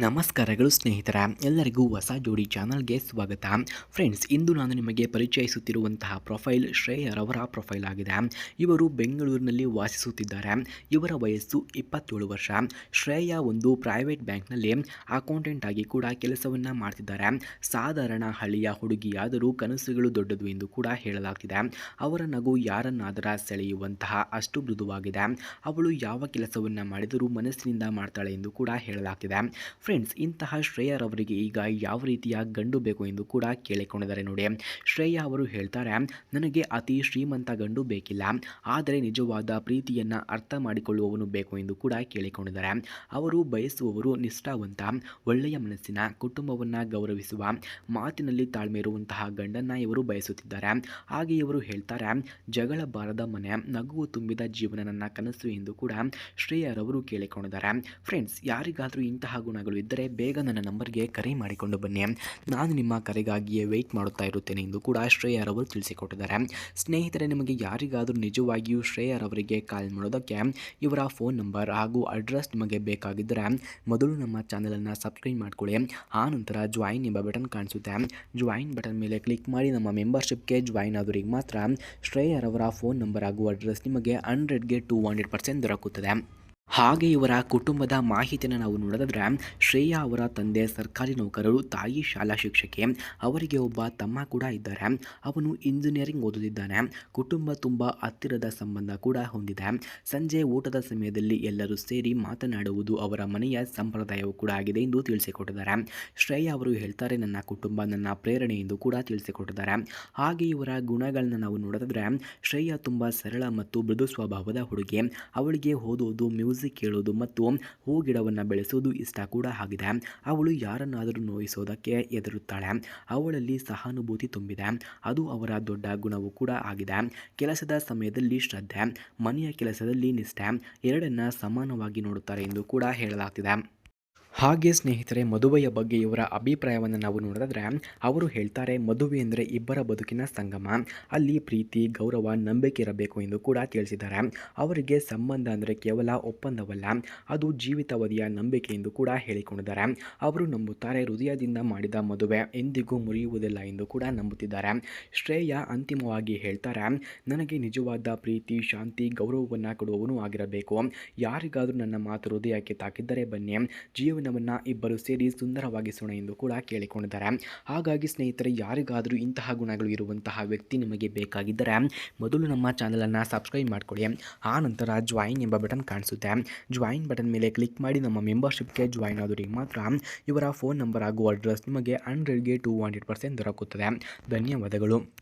ನಮಸ್ಕಾರಗಳು ಸ್ನೇಹಿತರ, ಎಲ್ಲರಿಗೂ ಹೊಸ ಜೋಡಿ ಚಾನಲ್ಗೆ ಸ್ವಾಗತ. ಫ್ರೆಂಡ್ಸ್, ಇಂದು ನಾನು ನಿಮಗೆ ಪರಿಚಯಿಸುತ್ತಿರುವಂತಹ ಪ್ರೊಫೈಲ್ ಶ್ರೇಯರವರ ಪ್ರೊಫೈಲ್ ಆಗಿದೆ. ಇವರು ಬೆಂಗಳೂರಿನಲ್ಲಿ ವಾಸಿಸುತ್ತಿದ್ದಾರೆ. ಇವರ ವಯಸ್ಸು ಇಪ್ಪತ್ತೇಳು ವರ್ಷ. ಶ್ರೇಯ ಒಂದು ಪ್ರೈವೇಟ್ ಬ್ಯಾಂಕ್ನಲ್ಲಿ ಅಕೌಂಟೆಂಟ್ ಆಗಿ ಕೂಡ ಕೆಲಸವನ್ನು ಮಾಡ್ತಿದ್ದಾರೆ. ಸಾಧಾರಣ ಹಳ್ಳಿಯ ಹುಡುಗಿಯಾದರೂ ಕನಸುಗಳು ದೊಡ್ಡದು ಎಂದು ಕೂಡ ಹೇಳಲಾಗ್ತಿದೆ. ಅವರ ನಗು ಯಾರನ್ನಾದರೂ ಸೆಳೆಯುವಂತಹ ಅಷ್ಟು ಮೃದುವಾಗಿದೆ. ಅವಳು ಯಾವ ಕೆಲಸವನ್ನು ಮಾಡಿದರೂ ಮನಸ್ಸಿನಿಂದ ಮಾಡ್ತಾಳೆ ಎಂದು ಕೂಡ ಹೇಳಲಾಗ್ತಿದೆ. ಫ್ರೆಂಡ್ಸ್, ಇಂತಹ ಶ್ರೇಯರವರಿಗೆ ಈಗ ಯಾವ ರೀತಿಯ ಗಂಡು ಬೇಕು ಎಂದು ಕೂಡ ಕೇಳಿಕೊಂಡಿದ್ದಾರೆ ನೋಡಿ. ಶ್ರೇಯ ಅವರು ಹೇಳ್ತಾರೆ, ನನಗೆ ಅತಿ ಶ್ರೀಮಂತ ಗಂಡು ಬೇಕಿಲ್ಲ. ಆದರೆ ನಿಜವಾದ ಪ್ರೀತಿಯನ್ನು ಅರ್ಥ ಮಾಡಿಕೊಳ್ಳುವವನು ಬೇಕು ಎಂದು ಕೂಡ ಕೇಳಿಕೊಂಡಿದ್ದಾರೆ. ಅವರು ಬಯಸುವವರು ನಿಷ್ಠಾವಂತ, ಒಳ್ಳೆಯ ಮನಸ್ಸಿನ, ಕುಟುಂಬವನ್ನು ಗೌರವಿಸುವ, ಮಾತಿನಲ್ಲಿ ತಾಳ್ಮೆ ಇರುವಂತಹ ಗಂಡನ್ನ ಇವರು ಬಯಸುತ್ತಿದ್ದಾರೆ. ಹಾಗೆ ಇವರು ಹೇಳ್ತಾರೆ, ಜಗಳ ಬಾರದ ಮನೆ, ನಗುವು ತುಂಬಿದ ಜೀವನ ನನ್ನ ಕನಸು ಎಂದು ಕೂಡ ಶ್ರೇಯರವರು ಕೇಳಿಕೊಂಡಿದ್ದಾರೆ. ಫ್ರೆಂಡ್ಸ್, ಯಾರಿಗಾದರೂ ಇಂತಹ ಗುಣಗಳು ಇದ್ದರೆ ಬೇಗ ನನ್ನ ನಂಬರ್ಗೆ ಕರೆ ಮಾಡಿಕೊಂಡು ಬನ್ನಿ. ನಾನು ನಿಮ್ಮ ಕರೆಗಾಗಿಯೇ ವೆಯ್ಟ್ ಮಾಡುತ್ತಾ ಇರುತ್ತೇನೆ ಎಂದು ಕೂಡ ಶ್ರೇಯರವರು ತಿಳಿಸಿಕೊಟ್ಟಿದ್ದಾರೆ. ಸ್ನೇಹಿತರೆ, ನಿಮಗೆ ಯಾರಿಗಾದರೂ ನಿಜವಾಗಿಯೂ ಶ್ರೇಯರವರಿಗೆ ಕಾಲ್ ಮಾಡೋದಕ್ಕೆ ಇವರ ಫೋನ್ ನಂಬರ್ ಹಾಗೂ ಅಡ್ರೆಸ್ ನಿಮಗೆ ಬೇಕಾಗಿದ್ದರೆ ಮೊದಲು ನಮ್ಮ ಚಾನಲನ್ನು ಸಬ್ಸ್ಕ್ರೈಬ್ ಮಾಡಿಕೊಳ್ಳಿ. ಆ ನಂತರ ಜಾಯಿನ್ ಎಂಬ ಬಟನ್ ಕಾಣಿಸುತ್ತೆ. ಜಾಯಿನ್ ಬಟನ್ ಮೇಲೆ ಕ್ಲಿಕ್ ಮಾಡಿ ನಮ್ಮ ಮೆಂಬರ್ಶಿಪ್ಗೆ ಜಾಯಿನ್ ಆದವರಿಗೆ ಮಾತ್ರ ಶ್ರೇಯರವರ ಫೋನ್ ನಂಬರ್ ಹಾಗೂ ಅಡ್ರೆಸ್ ನಿಮಗೆ ಹಂಡ್ರೆಡ್ಗೆ ಟು ಹಂಡ್ರೆಡ್ ಪರ್ಸೆಂಟ್ ದೊರಕುತ್ತದೆ. ಹಾಗೆ ಇವರ ಕುಟುಂಬದ ಮಾಹಿತಿಯನ್ನು ನಾವು ನೋಡೋದಾದರೆ, ಶ್ರೇಯಾ ಅವರ ತಂದೆ, ಸರ್ಕಾರಿ ನೌಕರರು, ತಾಯಿ ಶಾಲಾ ಶಿಕ್ಷಕಿ, ಅವರಿಗೆ ಒಬ್ಬ ತಮ್ಮ ಕೂಡ ಇದ್ದಾರೆ. ಅವನು ಇಂಜಿನಿಯರಿಂಗ್ ಓದುತ್ತಿದ್ದಾನೆ. ಕುಟುಂಬ ತುಂಬ ಹತ್ತಿರದ ಸಂಬಂಧ ಕೂಡ ಹೊಂದಿದೆ. ಸಂಜೆ ಊಟದ ಸಮಯದಲ್ಲಿ ಎಲ್ಲರೂ ಸೇರಿ ಮಾತನಾಡುವುದು ಅವರ ಮನೆಯ ಸಂಪ್ರದಾಯವೂ ಕೂಡ ಆಗಿದೆ ಎಂದು ತಿಳಿಸಿಕೊಟ್ಟಿದ್ದಾರೆ. ಶ್ರೇಯಾ ಅವರು ಹೇಳ್ತಾರೆ, ನನ್ನ ಕುಟುಂಬ ನನ್ನ ಪ್ರೇರಣೆ ಎಂದು ಕೂಡ ತಿಳಿಸಿಕೊಟ್ಟಿದ್ದಾರೆ. ಹಾಗೆ ಇವರ ಗುಣಗಳನ್ನು ನಾವು ನೋಡಿದ್ರೆ ಶ್ರೇಯಾ ತುಂಬ ಸರಳ ಮತ್ತು ಮೃದು ಸ್ವಭಾವದ ಹುಡುಗಿ. ಅವಳಿಗೆ ಓದುವುದು ಮ್ಯೂಸಿಕ್ ಕೇಳೋದು ಮತ್ತು ಹೂ ಗಿಡವನ್ನು ಬೆಳೆಸೋದು ಇಷ್ಟ ಕೂಡ ಆಗಿದೆ. ಅವಳು ಯಾರನ್ನಾದರೂ ನೋಯಿಸೋದಕ್ಕೆ ಎದುರುತ್ತಾಳೆ ಅವಳಲ್ಲಿ ಸಹಾನುಭೂತಿ ತುಂಬಿದೆ. ಅದು ಅವರ ದೊಡ್ಡ ಗುಣವೂ ಕೂಡ ಆಗಿದೆ. ಕೆಲಸದ ಸಮಯದಲ್ಲಿ ಶ್ರದ್ಧೆ, ಮನೆಯ ಕೆಲಸದಲ್ಲಿ ನಿಷ್ಠೆ ಎರಡನ್ನ ಸಮಾನವಾಗಿ ನೋಡುತ್ತಾರೆ ಎಂದು ಕೂಡ ಹೇಳಲಾಗ್ತಿದೆ. ಹಾಗೆ ಸ್ನೇಹಿತರೆ, ಮದುವೆಯ ಬಗ್ಗೆ ಇವರ ಅಭಿಪ್ರಾಯವನ್ನು ನಾವು ನೋಡಿದ್ರೆ, ಅವರು ಹೇಳ್ತಾರೆ, ಮದುವೆ ಅಂದರೆ ಇಬ್ಬರ ಬದುಕಿನ ಸಂಗಮ. ಅಲ್ಲಿ ಪ್ರೀತಿ, ಗೌರವ, ನಂಬಿಕೆ ಇರಬೇಕು ಎಂದು ಕೂಡ ತಿಳಿಸಿದ್ದಾರೆ. ಅವರಿಗೆ ಸಂಬಂಧ ಅಂದರೆ ಕೇವಲ ಒಪ್ಪಂದವಲ್ಲ, ಅದು ಜೀವಿತಾವಧಿಯ ನಂಬಿಕೆ ಎಂದು ಕೂಡ ಹೇಳಿಕೊಂಡಿದ್ದಾರೆ. ಅವರು ನಂಬುತ್ತಾರೆ, ಹೃದಯದಿಂದ ಮಾಡಿದ ಮದುವೆ ಎಂದಿಗೂ ಮುರಿಯುವುದಿಲ್ಲ ಎಂದು ಕೂಡ ನಂಬುತ್ತಿದ್ದಾರೆ. ಶ್ರೇಯ ಅಂತಿಮವಾಗಿ ಹೇಳ್ತಾರೆ, ನನಗೆ ನಿಜವಾದ ಪ್ರೀತಿ, ಶಾಂತಿ, ಗೌರವವನ್ನು ಕೊಡುವವನು ಆಗಿರಬೇಕು. ಯಾರಿಗಾದರೂ ನನ್ನ ಮಾತು ಹೃದಯಕ್ಕೆ ತಾಕಿದ್ದರೆ ಬನ್ನಿ. ಜೀವನವನ್ನು ಇಬ್ಬರು ಸೇರಿ ಸುಂದರವಾಗಿಸೋಣ ಎಂದು ಕೂಡ ಕೇಳಿಕೊಂಡಿದ್ದಾರೆ. ಹಾಗಾಗಿ ಸ್ನೇಹಿತರೆ, ಯಾರಿಗಾದರೂ ಇಂತಹ ಗುಣಗಳು ಇರುವಂತಹ ವ್ಯಕ್ತಿ ನಿಮಗೆ ಬೇಕಾಗಿದ್ದರೆ ಮೊದಲು ನಮ್ಮ ಚಾನಲನ್ನು ಸಬ್ಸ್ಕ್ರೈಬ್ ಮಾಡಿಕೊಳ್ಳಿ ಆ ನಂತರ ಜಾಯಿನ್ ಎಂಬ ಬಟನ್ ಕಾಣಿಸುತ್ತೆ. ಜಾಯಿನ್ ಬಟನ್ ಮೇಲೆ ಕ್ಲಿಕ್ ಮಾಡಿ ನಮ್ಮ ಮೆಂಬರ್ಶಿಪ್ಗೆ ಜಾಯಿನ್ ಆದವರಿಗೆ ಮಾತ್ರ ಇವರ ಫೋನ್ ನಂಬರ್ ಹಾಗೂ ಅಡ್ರೆಸ್ ನಿಮಗೆ ಹಂಡ್ರೆಡ್ಗೆ ಟು ಹಂಡ್ರೆಡ್ ಪರ್ಸೆಂಟ್ ದೊರಕುತ್ತದೆ. ಧನ್ಯವಾದಗಳು.